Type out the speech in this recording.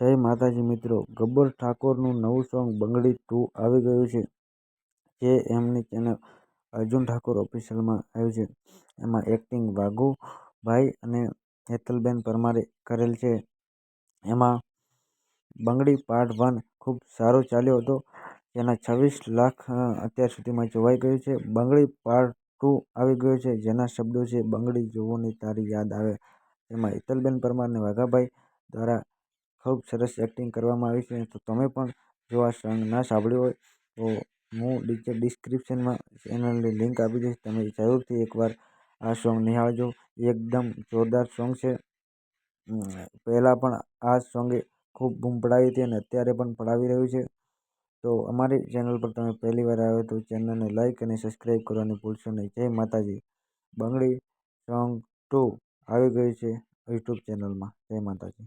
જય માતાજી મિત્રો, ગબ્બર ઠાકોરનું નવું સોંગ બંગડી ટુ આવી ગયું છે, જે એમની ચેનલ અર્જુન ઠાકોર ઓફિશિયલમાં આવ્યું છે. એમાં એક્ટિંગ વાઘુભાઈ અને હેતલબેન પરમારે કરેલ છે. એમાં બંગડી પાર્ટ વન ખૂબ સારો ચાલ્યો હતો, જેના છવ્વીસ લાખ અત્યાર સુધીમાં જોવાઈ ગયું છે. બંગડી પાર્ટ ટુ આવી ગયો છે, જેના શબ્દો છે, બંગડી જોવોની તારી યાદ આવે. એમાં હેતલબેન પરમાર અને વાઘાભાઈ દ્વારા ખૂબ સરસ એક્ટિંગ કરવામાં આવી છે. તો તમે પણ જો આ સોંગ ના સાંભળ્યું હોય, તો હું નીચે ડિસ્ક્રિપ્શનમાં ચેનલની લિંક આપી દઈશ. તમે જરૂરથી એકવાર આ સોંગ નિહાળજો. એકદમ જોરદાર સોંગ છે. પહેલાં પણ આ સોંગે ખૂબ બૂમ પડાવી હતી અને અત્યારે પણ પડાવી રહ્યું છે. તો અમારી ચેનલ પર તમે પહેલી વાર આવ્યો તો ચેનલને લાઇક અને સબસ્ક્રાઈબ કરવાની ભૂલશો નહીં. જય માતાજી. બંગડી સોંગ ટુ આવી ગયું છે યુટ્યુબ ચેનલમાં જય માતાજી.